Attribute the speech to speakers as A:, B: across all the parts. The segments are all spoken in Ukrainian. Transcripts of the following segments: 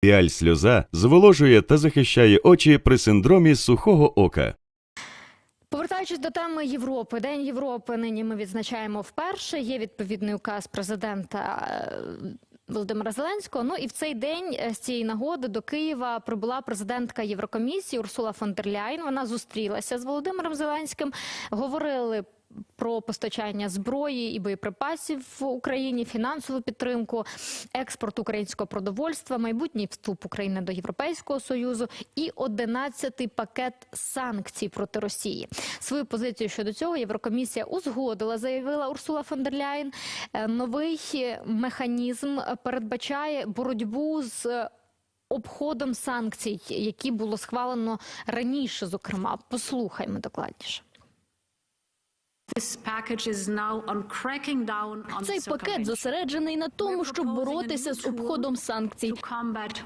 A: Піаль сльоза зволожує та захищає очі при синдромі сухого ока.
B: Повертаючись до теми Європи, День Європи нині ми відзначаємо вперше. Є відповідний указ президента е, Володимира Зеленського. Ну і в цей день е, з цієї нагоди до Києва прибула президентка Єврокомісії Урсула фон дер Ляйн. Вона зустрілася з Володимиром Зеленським. Говорили. Про постачання зброї і боєприпасів в Україні, фінансову підтримку, експорт українського продовольства, майбутній вступ України до Європейського союзу і 11-й пакет санкцій проти Росії. Свою позицію щодо цього Єврокомісія узгодила, заявила Урсула фон дер Ляєн. Е, Новий механізм передбачає боротьбу з обходом санкцій, які було схвалено раніше. Зокрема, послухаймо докладніше.
C: Цей пакет зосереджений на тому, щоб боротися з обходом санкцій.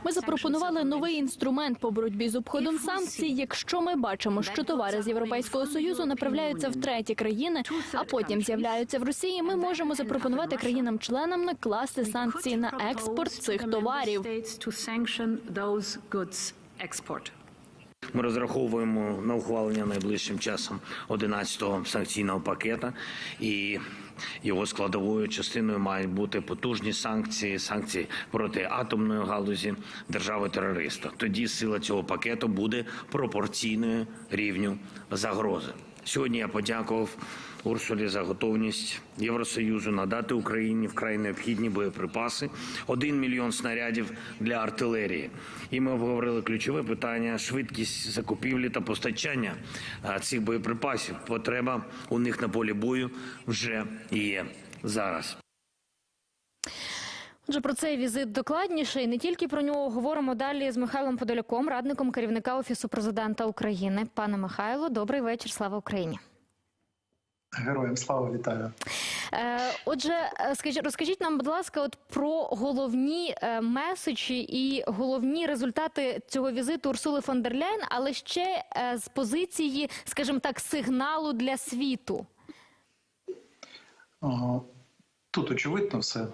C: Ми запропонували новий інструмент по боротьбі з обходом санкцій. Якщо ми бачимо, що товари з Європейського союзу направляються в треті країни, а потім з'являються в Росії, ми можемо запропонувати країнам-членам накласти санкції на експорт цих товарів.
D: Ми розраховуємо на ухвалення найближчим часом 11-го санкційного пакета, і його складовою частиною мають бути потужні санкції, санкції проти атомної галузі держави-терориста. Тоді сила цього пакету буде пропорційною рівню загрози. Сьогодні я подякував Урсулі за готовність Євросоюзу надати Україні вкрай необхідні боєприпаси, один мільйон снарядів для артилерії. І ми обговорили ключове питання: швидкість закупівлі та постачання цих боєприпасів. Потреба у них на полі бою вже є зараз.
B: Отже, про цей візит докладніше і не тільки про нього говоримо далі з Михайлом Подоляком, радником керівника офісу президента України. Пане Михайло, добрий вечір. Слава Україні.
E: Героям слава вітаю.
B: Е, Отже, е, розкажіть нам, будь ласка, от про головні е, меседжі і головні результати цього візиту Урсули фон дер Ляйн, але ще з позиції, скажімо так, сигналу для світу.
E: Тут очевидно все.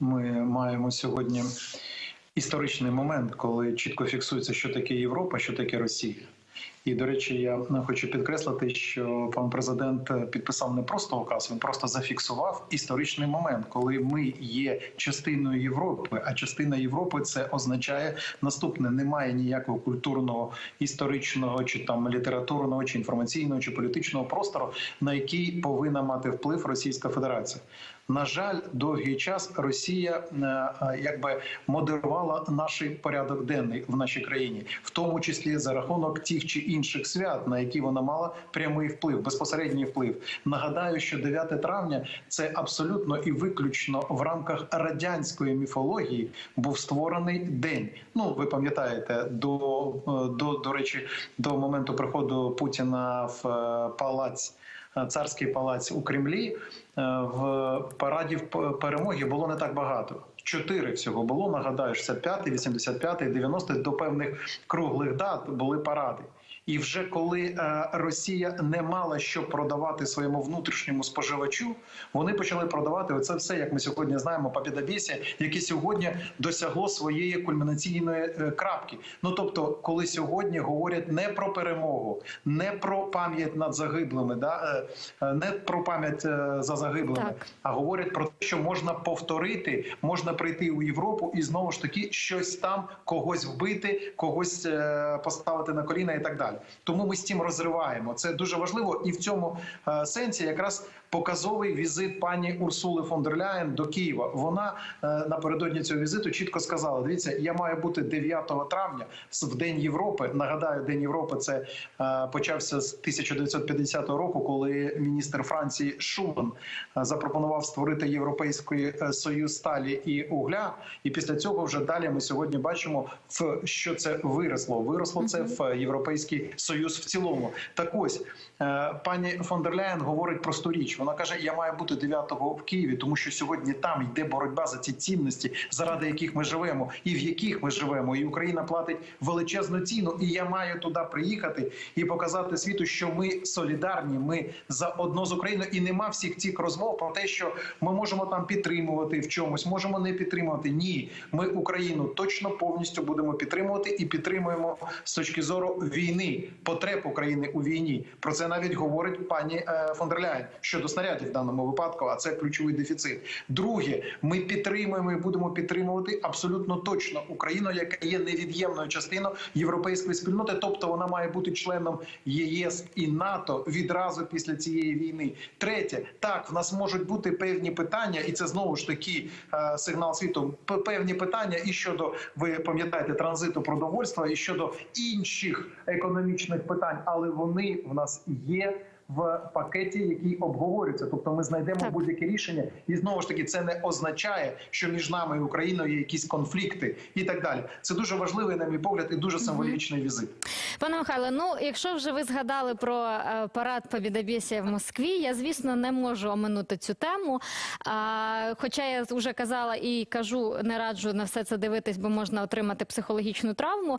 E: Ми маємо сьогодні історичний момент, коли чітко фіксується, що таке Європа, що таке Росія. І до речі, я хочу підкреслити, що пан президент підписав не просто указ, він просто зафіксував історичний момент, коли ми є частиною Європи. А частина Європи це означає наступне: немає ніякого культурного, історичного чи там літературного, чи інформаційного, чи політичного простору, на який повинна мати вплив Російська Федерація. На жаль, довгий час Росія е, якби модерувала наш порядок денний в нашій країні, в тому числі за рахунок тих чи інших свят, на які вона мала прямий вплив, безпосередній вплив. Нагадаю, що 9 травня це абсолютно і виключно в рамках радянської міфології був створений день. Ну ви пам'ятаєте, до, е, до, до речі, до моменту приходу Путіна в е, палац. Царський палац у Кремлі е, в параді перемоги було не так багато. Чотири всього було. Нагадаю, 65, 85, 90 до певних круглих дат були паради. І вже коли е, Росія не мала що продавати своєму внутрішньому споживачу, вони почали продавати оце все, як ми сьогодні знаємо, по підобісі, яке сьогодні досягло своєї кульмінаційної е, крапки. Ну тобто, коли сьогодні говорять не про перемогу, не про пам'ять над загиблими, да е, не про пам'ять за загиблими,
B: Так.
E: а говорять про те, що можна повторити, можна прийти у Європу і знову ж таки щось там когось вбити, когось поставити на коліна і так далі. Тому ми з цим розриваємо. Це дуже важливо, і в цьому е, сенсі якраз показовий візит пані Урсули фон дер Ляєн до Києва. Вона е, напередодні цього візиту чітко сказала: дивіться, я маю бути 9 травня в День Європи. Нагадаю, День Європи це е, почався з 1950 року, коли міністр Франції Шуман запропонував створити Європейський союз сталі і угля. І після цього вже далі ми сьогодні бачимо, в що це виросло. Виросло це в Європейський союз в цілому. Так ось е, пані фон дер Ляєн говорить просту річ. Вона каже: Я маю бути 9-го в Києві, тому що сьогодні там йде боротьба за ці цінності, заради яких ми живемо, і в яких ми живемо. І Україна платить величезну ціну. І я маю туди приїхати і показати світу, що ми солідарні. Ми заодно з Україною, і нема всіх цих розмов про те, що ми можемо там підтримувати в чомусь, можемо не підтримувати. Ні, ми Україну точно повністю будемо підтримувати і підтримуємо з точки зору війни, потреб України у війні. Про це навіть говорить пані е, фон дер Ляєн щодо снарядів в даному випадку. А це ключовий дефіцит. Друге, ми підтримуємо і будемо підтримувати абсолютно точно Україну, яка є невід'ємною частиною європейської спільноти, тобто вона має бути членом ЄС і НАТО відразу після цієї війни. Третє, так в нас можуть бути певні питання, і це знову ж таки е, сигнал світу. Певні питання і щодо ви пам'ятаєте транзиту продовольства, і щодо інших економічних питань, але вони в нас є. В пакеті, який обговорюється, тобто ми знайдемо будь-яке рішення, і знову ж таки це не означає, що між нами і Україною є якісь конфлікти і так далі. Це дуже важливий, на мій погляд, і дуже символічний візит.
B: Пане Михайло, ну якщо вже ви згадали про е, парад Побідобєсія в Москві, я звісно не можу оминути цю тему. А, хоча я вже казала і кажу, не раджу на все це дивитись, бо можна отримати психологічну травму.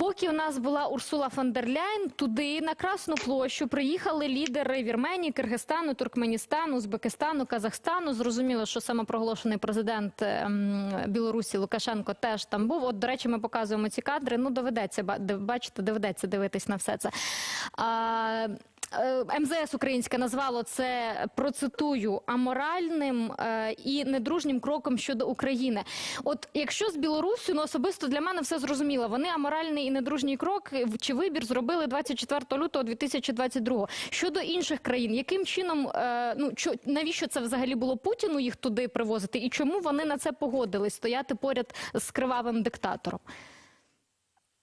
B: Поки у нас була Урсула фон дер Ляйн, туди на Красну площу приїхали лідери Вірменії, Киргизстану, Туркменістану, Узбекистану, Казахстану. Зрозуміло, що самопроголошений президент ем, Білорусі Лукашенко теж там був. От, до речі, ми показуємо ці кадри. Ну, доведеться ба- бачите, доведеться дивитись на все це. А, МЗС Українське назвало це процитую аморальним е, і недружнім кроком щодо України. От якщо з Білоруссю, ну особисто для мене все зрозуміло. Вони аморальний і недружній крок чи вибір зробили 24 лютого 2022. Щодо інших країн, яким чином е, ну навіщо це взагалі було Путіну їх туди привозити, і чому вони на це погодились стояти поряд з кривавим диктатором?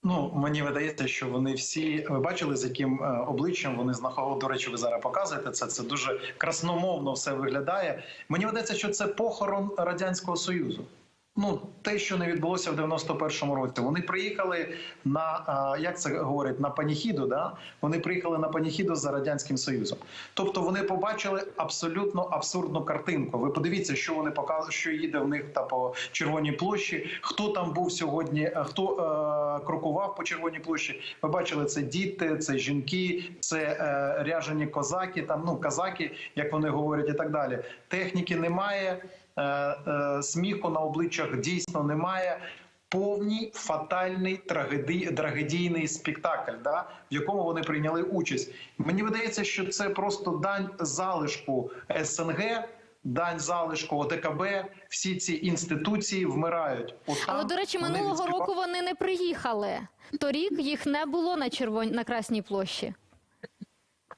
E: Ну мені видається, що вони всі ви бачили, з яким е, обличчям вони знаходили. До речі, ви зараз показуєте це. Це дуже красномовно все виглядає. Мені видається, що це похорон радянського союзу. Ну, те, що не відбулося в 91-му році, вони приїхали на як це говорять на паніхіду. Да? Вони приїхали на паніхіду за радянським союзом. Тобто вони побачили абсолютно абсурдну картинку. Ви подивіться, що вони показують, що їде в них та по червоній площі. Хто там був сьогодні? е, Хто е, крокував по червоній площі? Ви бачили це діти, це жінки, це е, ряжені козаки, там ну казаки, як вони говорять, і так далі. Техніки немає. Е, е, сміху на обличчях дійсно немає. Повний фатальний трагедій, трагедійний спектакль, да, в якому вони прийняли участь. Мені видається, що це просто дань залишку СНГ, дань залишку ОДКБ. Всі ці інституції вмирають. От
B: Але до речі, минулого
E: відспівали.
B: року вони не приїхали. Торік їх не було на червоній на Красній площі.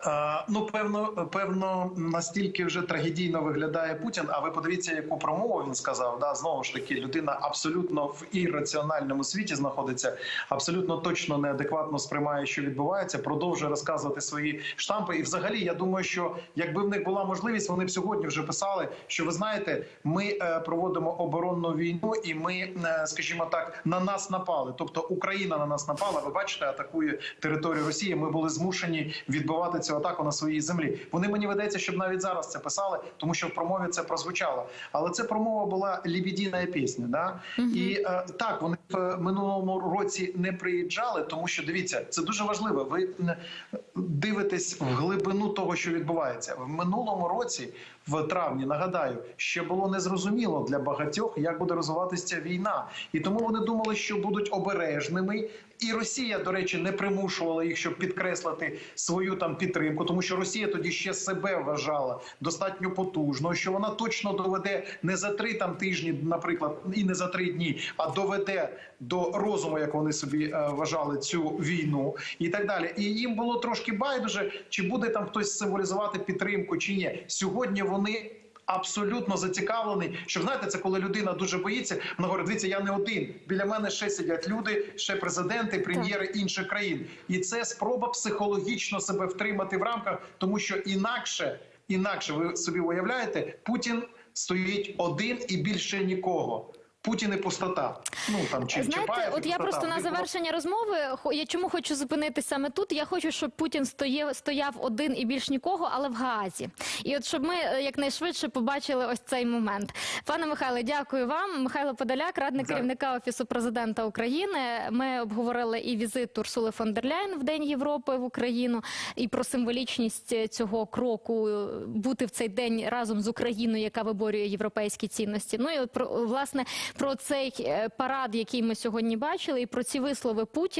E: Е, Ну, певно, певно, настільки вже трагедійно виглядає Путін. А ви подивіться, яку промову він сказав. Да, знову ж таки, людина абсолютно в ірраціональному світі знаходиться, абсолютно точно неадекватно сприймає, що відбувається, продовжує розказувати свої штампи. І, взагалі, я думаю, що якби в них була можливість, вони б сьогодні вже писали, що ви знаєте, ми е, проводимо оборонну війну, і ми, е, скажімо так, на нас напали. Тобто Україна на нас напала. Ви бачите, атакує територію Росії. Ми були змушені відбивати цю атаку на своїй землі. Вони мені видається, щоб навіть зараз це писали, тому що в промові це прозвучало. Але це промова була лібідійна пісня. Да? І е, так вони в минулому році не приїжджали, тому що дивіться, це дуже важливо. Ви дивитесь в глибину того, що відбувається в минулому році. В травні нагадаю, ще було незрозуміло для багатьох, як буде розвиватися ця війна, і тому вони думали, що будуть обережними. І Росія, до речі, не примушувала їх, щоб підкреслити свою там підтримку, тому що Росія тоді ще себе вважала достатньо потужною, що вона точно доведе не за три там тижні, наприклад, і не за три дні, а доведе до розуму, як вони собі е, вважали цю війну, і так далі. І їм було трошки байдуже, чи буде там хтось символізувати підтримку, чи ні. Сьогодні вони. Абсолютно зацікавлений, що знаєте, це коли людина дуже боїться. Вона говорить, дивіться, я не один. Біля мене ще сидять люди, ще президенти, прем'єри інших країн, і це спроба психологічно себе втримати в рамках, тому що інакше, інакше ви собі уявляєте, Путін стоїть один і більше нікого. Путін і пустота. Ну там чи
B: Знаєте,
E: Чапаєв
B: от я просто на завершення розмови я чому хочу зупинитись саме тут. Я хочу, щоб Путін стояв, стояв один і більш нікого, але в Гаазі. І от щоб ми е, якнайшвидше побачили ось цей момент. Пане Михайле, дякую вам. Михайло Подоляк, радник
E: Дякую.
B: керівника офісу президента України. Ми обговорили і візит Урсули фон дер Ляйн в День Європи в Україну, і про символічність е, цього кроку е, бути в цей день разом з Україною, яка виборює європейські цінності. Ну і от про власне про цей е, парад, який ми сьогодні бачили, і про ці вислови Путіна.